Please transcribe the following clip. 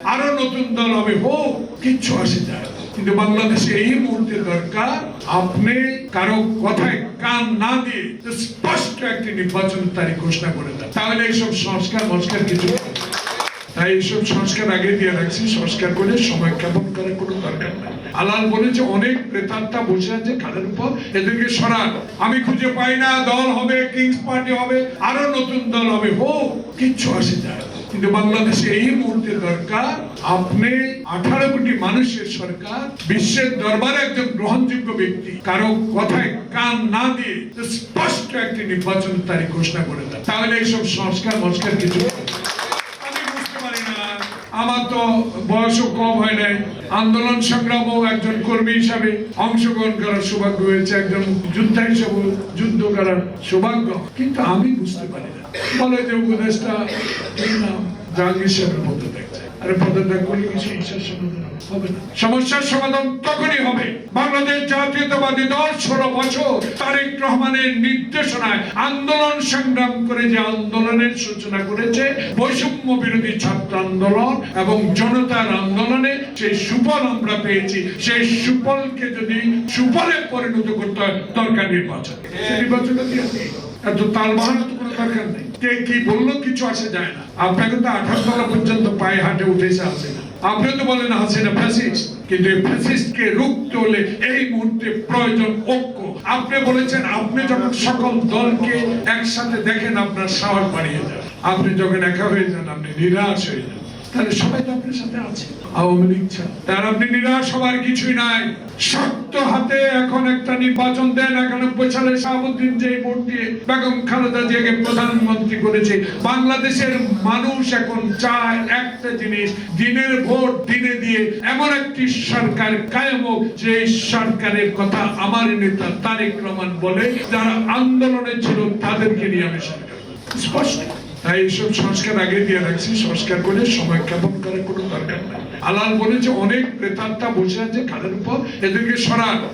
আরও নতুন দল হবে, হোক, কিচ্ছু আসে যায় কিন্তু বাংলাদেশে এই মুহূর্তে দরকার, আপনি কারও কথায় কান না দিয়ে স্পষ্ট একটি নির্বাচনের তারিখ ঘোষণা করে দেন। তাহলে এইসব সংস্কার মস্কার কিছু তাই এইসব সংস্কার আগে দিয়ে রাখছি, সংস্কার করে সময় ক্ষেপণ করার কোনো দরকার নাই। আলাল বলেছে অনেক প্রেতাত্মা বসে আছে কাদের উপর, এদেরকে সরান। আমি খুঁজে পাই না, দল হবে কিংস পার্টি হবে, আরও নতুন দল হবে, হোক, কিচ্ছু আসে যায়। কিন্তু বাংলাদেশে এই মুহূর্তে দরকার, আপনি আঠারো কোটি মানুষের সরকার, বিশ্বের দরবারে একজন গ্রহণযোগ্য ব্যক্তি, কারও কথায় কান না দিয়ে স্পষ্ট একটি নির্বাচন তারিখ ঘোষণা করে দেন। তাহলে এইসব সংস্কার মস্কার কিছু হবে না। আমি বুঝতে পারি না আমার তো বয়সও কম হয় নাই। আন্দোলন সংগ্রামও একজন কর্মী হিসাবে অংশগ্রহণ করার সৌভাগ্য হয়েছে, একজন যোদ্ধা হিসাবে যুদ্ধ করার সৌভাগ্য। কিন্তু আমি বুঝতে পারি না। বলে যে উপদেশটা জাহাঙ্গীর সাহেবের মতো সমস্যার সমাধান? তখনই হবে। বাংলাদেশ জাতীয়তাবাদী দল ষোলো বছর তারেক রহমানের নির্দেশনায় আন্দোলন সংগ্রাম করে যে আন্দোলনের সূচনা করেছে, বৈষম্য বিরোধী ছাত্র আন্দোলন এবং জনতার আন্দোলনে সেই সুফল আমরা পেয়েছি, সেই সুফলকে যদি সুফলে পরিণত করতে হয়, দরকার নির্বাচন। নির্বাচনটা এত তাল বাহানো তো কোনো দরকার নেই কে কি বলল কিছু আসে যায় না। আপনাকে তো আঠাশ তলা পর্যন্ত পায়ে উঠেছে আসে না আপনি তো বলেন ফ্যাসিস্ট কিন্তু এই ফ্যাসিস্টকে রুখতে হলে এই মুহূর্তে প্রয়োজন ঐক্য। আপনি বলেছেন, আপনি যখন সকল দলকে একসাথে দেখেন, আপনার সাহস বাড়িয়ে যান আপনি যখন একা হয়ে যান, আপনি নিরাশ হয়ে যান। তাহলে সবাই তো আপনার সাথে আছে। আওয়ামী লীগ ছাড়া। তার আপনি নিরাশ হবার কিছুই নাই। শক্ত হাতে এখন একটা নির্বাচন দেন একানব্বই সালে শাহাবুদ্দিন যে ভোট দিয়ে বেগম খালেদা জিয়াকে প্রধানমন্ত্রী করেছে। বাংলাদেশের মানুষ এখন চায় একটা জিনিস দিনের ভোট দিনে দিয়ে এমন একটি সরকার কায়েম হোক যে সরকারের কথা আমার নেতা তারেক রহমান বলে যারা আন্দোলনে ছিল তাদেরকে নিয়ে আমি সরকার স্পষ্ট। তাই এইসব সংস্কার আগে দিয়ে রাখছি, সংস্কার করে সময় ক্ষেপণ করার কোনো দরকার নাই। আলাল বলেছে অনেক প্রেতাত্মা বসে আছে কাদের উপর এদেরকে সরান।